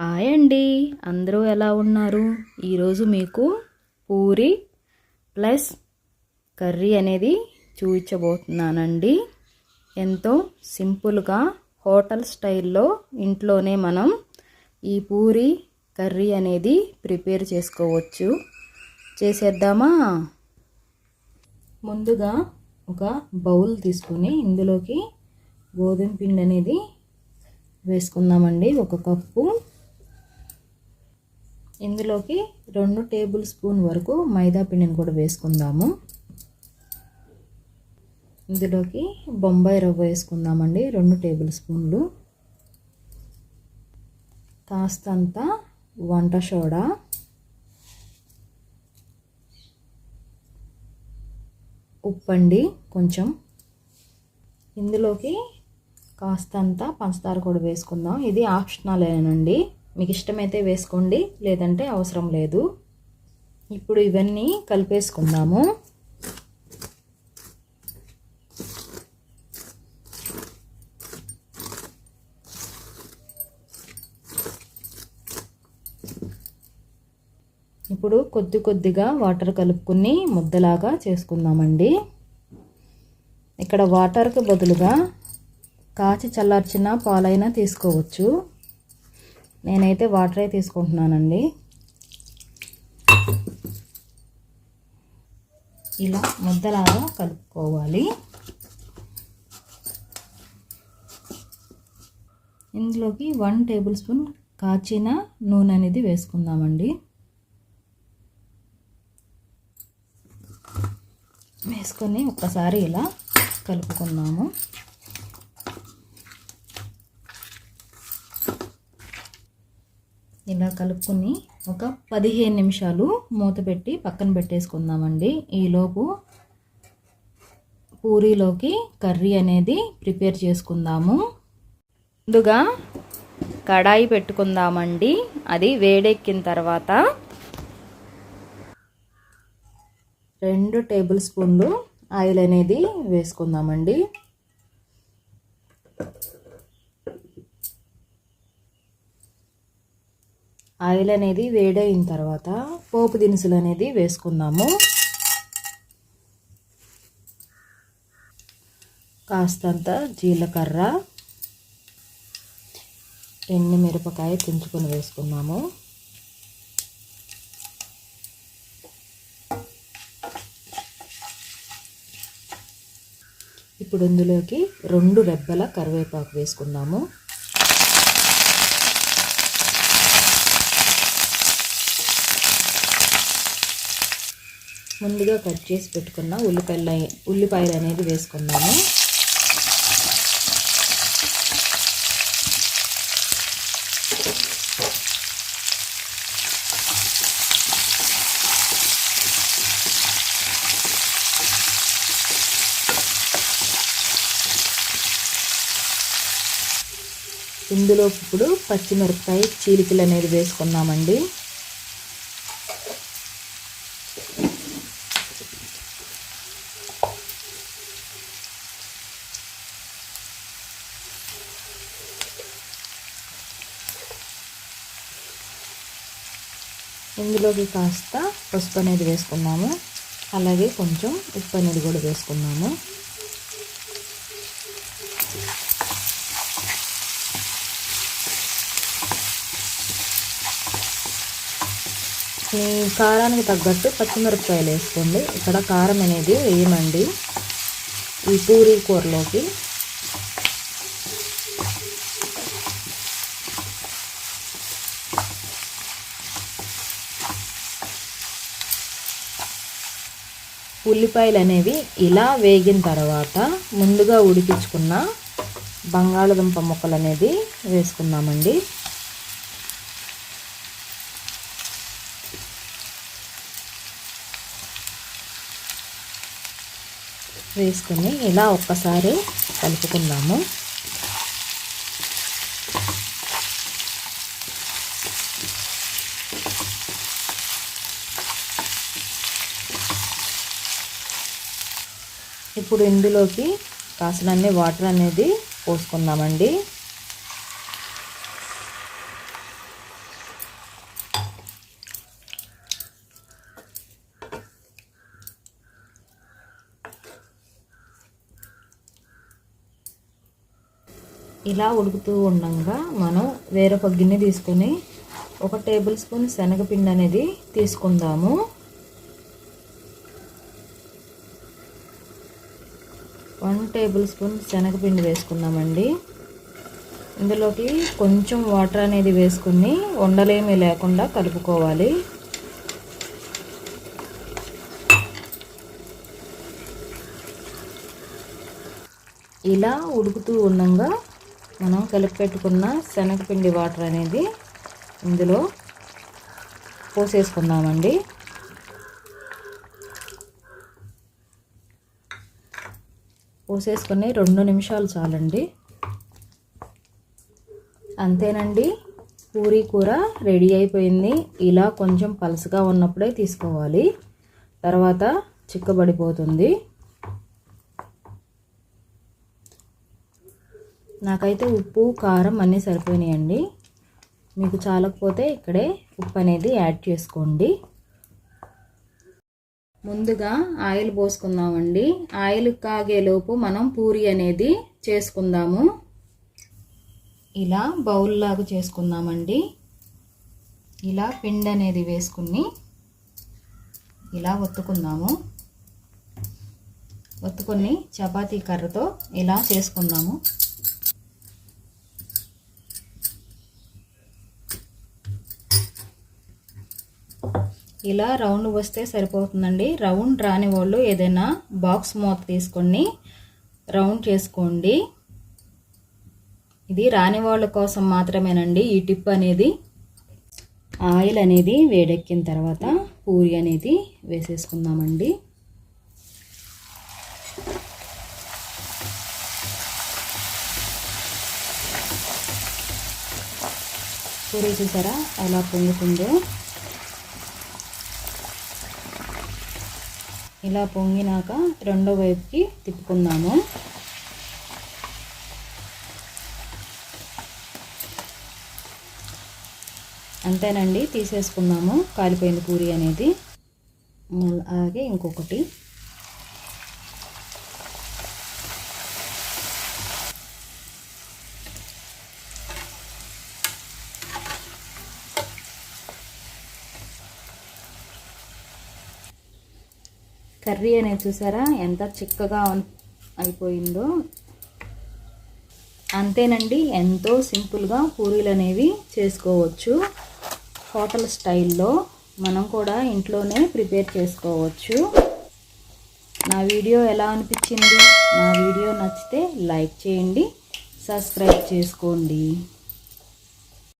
Hi అండి. అందరూ ఎలా ఉన్నారు? ఈరోజు మీకు పూరి ప్లస్ కర్రీ అనేది చూపించబోతున్నానండి. ఎంతో సింపుల్గా హోటల్ స్టైల్లో ఇంట్లోనే మనం ఈ పూరి కర్రీ అనేది ప్రిపేర్ చేసుకోవచ్చు. చేసేద్దామా? ముందుగా ఒక బౌల్ తీసుకుని ఇందులోకి గోధుమ పిండి అనేది వేసుకుందామండి. ఒక కప్పు. ఇందులోకి రెండు టేబుల్ స్పూన్ వరకు మైదా పిండిని కూడా వేసుకుందాము. ఇందులోకి బొంబాయి రవ్వ వేసుకుందామండి రెండు టేబుల్ స్పూన్లు. కాస్తంత వంట సోడా. ఉప్పండి కొంచెం. ఇందులోకి కాస్తంత పంచదార కూడా వేసుకుందాం. ఇది ఆప్షనలేనండి మీకు ఇష్టమైతే వేసుకోండి లేదంటే అవసరం లేదు. ఇప్పుడు ఇవన్నీ కలిపేసుకుందాము. ఇప్పుడు కొద్ది కొద్దిగా వాటర్ కలుపుకుని ముద్దలాగా చేసుకుందామండి. ఇక్కడ వాటర్కి బదులుగా కాచి చల్లార్చిన పాలైనా తీసుకోవచ్చు. నేనైతే వాటరే తీసుకుంటున్నానండి. ఇలా ముద్దలాగా కలుపుకోవాలి. ఇందులోకి వన్ టేబుల్ స్పూన్ కాచిన నూనె అనేది వేసుకుందామండి. వేసుకొని ఒక్కసారి ఇలా కలుపుకున్నాము ఇలా కలుపుకొని ఒక పదిహేను నిమిషాలు మూత పెట్టి పక్కన పెట్టేసుకుందామండి. ఈలోపు పూరీలోకి కర్రీ అనేది ప్రిపేర్ చేసుకుందాము. ముందుగా కడాయి పెట్టుకుందామండి. అది వేడెక్కిన తర్వాత రెండు టేబుల్ స్పూన్లు ఆయిల్ అనేది వేసుకుందామండి. ఆయిల్ అనేది వేడైన తర్వాత పోపు దినుసులు అనేది వేసుకుందాము. కాస్తంత జీలకర్ర ఎండు మిరపకాయ తుంచుకొని వేసుకున్నాము ఇప్పుడు ఇందులోకి రెండు రెబ్బల కరివేపాకు వేసుకుందాము. ముందుగా కట్ చేసి పెట్టుకున్న ఉల్లిపాయలు ఉల్లిపాయలు అనేది వేసుకున్నాము ఇందులో ఇప్పుడు పచ్చిమిరపకాయ చీలికలు అనేది వేసుకున్నామండి ఇందులోకి కాస్త పసుపు అనేది వేసుకున్నాము. అలాగే కొంచెం ఉప్పు అనేది కూడా వేసుకున్నాము. మీ కారానికి తగ్గట్టు పచ్చిమిరపకాయలు వేసుకోండి. ఇక్కడ కారం అనేది వేయమండి. ఈ పూరీ కూరలోకి ఉల్లిపాయలు అనేవి ఇలా వేగిన తర్వాత ముందుగా ఉడికించుకున్న బంగాళదుంప ముక్కలు అనేది వేసుకుందామండి. వేసుకొని ఇలా ఒక్కసారి కలుపుకుందాము. ఇప్పుడు ఇందులోకి కాసినన్ని వాటర్ అనేది పోసుకుందామండి. ఇలా ఉడుకుతూ ఉండగా మనం వేరొక గిన్నె తీసుకొని ఒక టేబుల్ స్పూన్ శనగపిండి అనేది తీసుకుందాము. టేబుల్ స్పూన్ శనగపిండి వేసుకున్నామండి ఇందులోకి కొంచెం వాటర్ అనేది వేసుకుని ఉండలేమి లేకుండా కలుపుకోవాలి. ఇలా ఉడుకుతూ ఉండగా మనం కలిపి పెట్టుకున్న శనగపిండి వాటర్ అనేది ఇందులో పోసేసుకుందామండి. పోసేసుకొని రెండు నిమిషాలు చాలండి. అంతేనండి పూరీ కూర రెడీ అయిపోయింది. ఇలా కొంచెం పలసగా ఉన్నప్పుడే తీసుకోవాలి. తర్వాత చిక్కబడిపోతుంది. నాకైతే ఉప్పు కారం అన్నీ సరిపోయినాయండి. మీకు చాలకపోతే ఇక్కడే ఉప్పు అనేది యాడ్ చేసుకోండి. ముందుగా ఆయిల్ పోసుకుందామండి. ఆయిల్ కాగేలోపు మనం పూరి అనేది చేసుకుందాము. ఇలా బౌల్ లాగా చేసుకుందామండి. ఇలా పిండి అనేది వేసుకుని ఇలా ఒత్తుకుందాము. ఒత్తుకొని చపాతీ కర్రతో ఇలా చేసుకుందాము. ఇలా రౌండ్ వస్తే సరిపోతుందండి. రౌండ్ రాని వాళ్ళు ఏదైనా బాక్స్ మూత తీసుకొని రౌండ్ చేసుకోండి. ఇది రాని వాళ్ళ కోసం మాత్రమేనండి. ఈ టిప్ అనేది ఆయిల్ అనేది వేడెక్కిన తర్వాత పూరి అనేది వేసేసుకుందామండి. పూరి చూసారా ఎలా పొంగుతుందో? ఇలా పొంగినాక రెండో వైపుకి తిప్పుకుందాము. అంతేనండి తీసేసుకుందాము. కాలిపోయింది పూరి అనేది. అలాగే ఇంకొకటి. కర్రీ అనేది చూసారా? ఎంత చిక్కగా అయిపోయిందో. అంతేనండి ఎంతో సింపుల్గా పూరీలు అనేవి చేసుకోవచ్చు. హోటల్ స్టైల్లో మనం కూడా ఇంట్లోనే ప్రిపేర్ చేసుకోవచ్చు. నా వీడియో ఎలా అనిపించింది? నా వీడియో నచ్చితే లైక్ చేయండి సబ్స్క్రైబ్ చేసుకోండి.